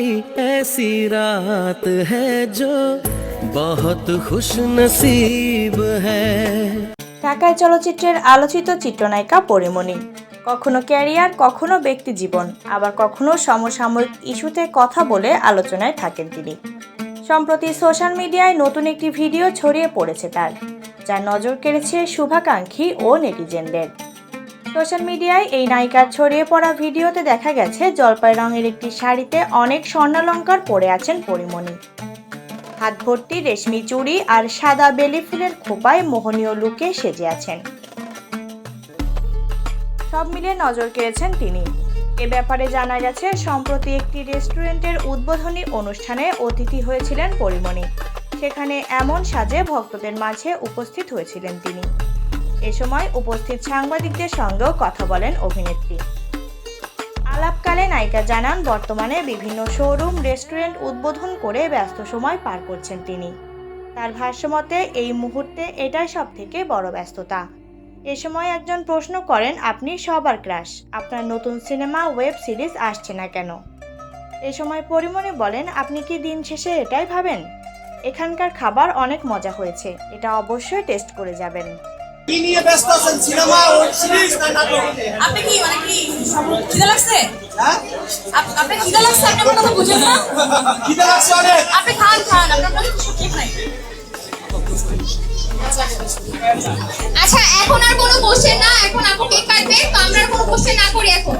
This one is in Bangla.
आई ऐसी रात है जो बहुत खुश नसीब है ঢাকায় চলচ্চিত্রের আলোচিত চিত্রনায়িকা পরিমণি কখনো ক্যারিয়ার কখনো ব্যক্তি জীবন আবার কখনো সমসাময়িক ইস্যুতে কথা বলে আলোচনায় থাকেন তিনি সম্প্রতি সোশ্যাল মিডিয়ায় নতুন একটি ভিডিও ছড়িয়ে পড়েছে তার যা নজর কেড়েছে শুভাকাঙ্ক্ষী ও নেটিজেনদের সোশ্যাল মিডিয়ায় এই নায়িকার ছড়িয়ে পড়া ভিডিওতে দেখা গেছে, জলপাই রঙের একটি শাড়িতে অনেক স্বর্ণালঙ্কার পরে আছেন পরিমণি। হাত ভর্তি, রেশমি চুড়ি আর সাদা বেলি ফুলের খোপায় মোহনীয় লুকে সেজে আছেন। সব মিলিয়ে নজর কেড়েছেন তিনি। এ ব্যাপারে জানা গেছে, সম্প্রতি একটি রেস্টুরেন্টের উদ্বোধনী অনুষ্ঠানে অতিথি হয়েছিলেন পরিমণি। সেখানে এমন সাজে ভক্তদের মাঝে উপস্থিত হয়েছিলেন তিনি। এ সময় উপস্থিত সাংবাদিকদের সঙ্গেও কথা বলেন অভিনেত্রী। আলাপকালে নায়িকা জানান, বর্তমানে বিভিন্ন শোরুম, রেস্টুরেন্ট উদ্বোধন করে ব্যস্ত সময় পার করছেন তিনি। তার ভাষ্যমতে, এই মুহূর্তে এটাই সব থেকে বড় ব্যস্ততা। এ সময় একজন প্রশ্ন করেন, আপনি সবার ক্রাশ, আপনার নতুন সিনেমা, ওয়েব সিরিজ আসছে না কেন? এ সময় পরিমণি বলেন, আপনি কি দিন শেষে এটাই ভাবেন? এখানকার খাবার অনেক মজা হয়েছে, এটা অবশ্যই টেস্ট করে যাবেন। কি নিয়ে ব্যস্ত আছেন সিনেমা ওয়েব সিরিজ না নাটক? আপনি কি মানে কি খিদে লাগছে? হ্যাঁ? আপ- আপনার লাগছে? আপনি আমার কথা বুঝেন না। খিদে লাগছে অনেক আপনি খান খান আপনার কথা কিছু ঠিক নাই। আচ্ছা এখন আর কোনো কোশ্চেন না এখন আপু কেক কাটবে তো আমরা আর কোনো কোশ্চেন না করি এখন।